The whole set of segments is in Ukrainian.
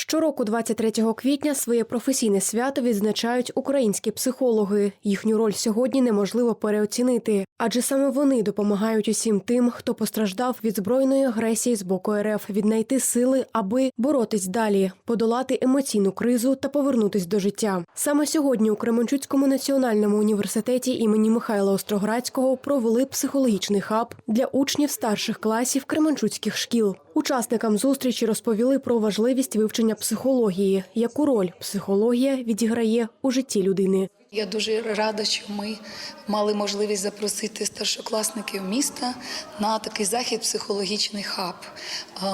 Щороку, 23 квітня, своє професійне свято відзначають українські психологи. Їхню роль сьогодні неможливо переоцінити, адже саме вони допомагають усім тим, хто постраждав від збройної агресії з боку РФ, віднайти сили, аби боротись далі, подолати емоційну кризу та повернутись до життя. Саме сьогодні у Кременчуцькому національному університеті імені Михайла Остроградського провели психологічний хаб для учнів старших класів Кременчуцьких шкіл. Учасникам зустрічі розповіли про важливість вивчення психології, яку роль психологія відіграє у житті людини. Я дуже рада, що ми мали можливість запросити старшокласників міста на такий захід психологічний хаб,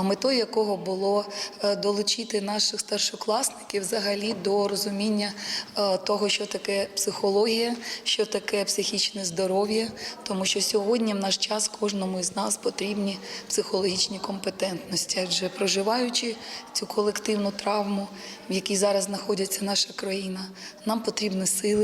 метою якого було е, долучити наших старшокласників взагалі до розуміння е, того, що таке психологія, що таке психічне здоров'я, тому що сьогодні в наш час кожному із нас потрібні психологічні компетентності, адже проживаючи цю колективну травму, в якій зараз знаходиться наша країна, нам потрібні сили.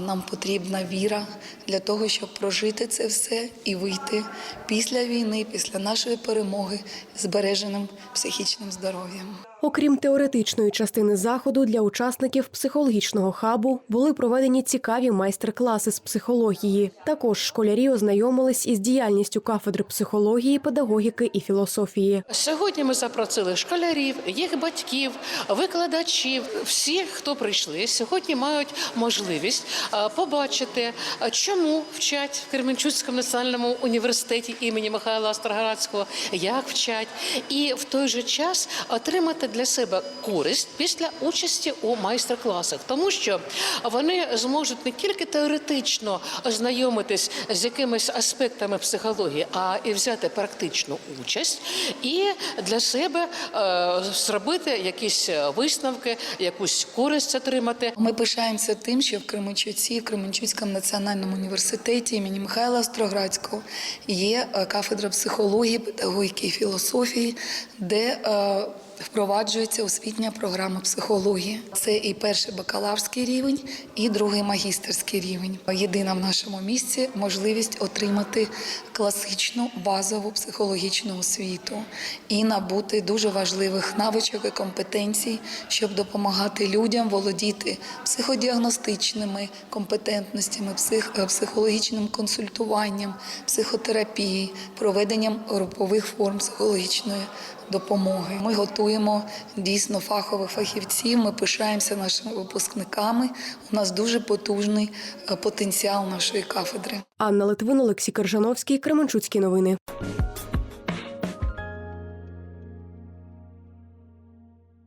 Нам потрібна віра для того, щоб прожити це все і вийти після війни, після нашої перемоги збереженим психічним здоров'ям. Окрім теоретичної частини заходу, для учасників психологічного хабу були проведені цікаві майстер-класи з психології. Також школярі ознайомились із діяльністю кафедри психології, педагогіки і філософії. Сьогодні ми запросили школярів, їх батьків, викладачів. Всі, хто прийшли, сьогодні мають можливість побачити, е, чому вчать в Кременчуцькому національному університеті імені Михайла Остроградського, як вчать, і в той же час отримати для себе користь після участі у майстер-класах, тому що вони зможуть не тільки теоретично ознайомитись з якимись аспектами психології, а і взяти практичну участь і для себе е, зробити якісь висновки, якусь користь отримати. Ми пишаємося тим, що в Кременчуці, в Кременчуцькому національному університеті імені Михайла Остроградського є е, кафедра психології, педагогіки і філософії, де е, Впроваджується освітня програма психології. Це і перший бакалаврський рівень, і другий магістерський рівень. Єдина в нашому місці можливість отримати класичну базову психологічну освіту і набути дуже важливих навичок і компетенцій, щоб допомагати людям володіти психодіагностичними компетентностями, е, психологічним консультуванням, психотерапією, проведенням групових форм психологічної допомоги. Ми готуємо дійсно фахових фахівців. Ми пишаємося нашими випускниками. У нас дуже потужний е, потенціал нашої кафедри. Анна Литвин, Олексій Кержановський, Кременчуцькі новини.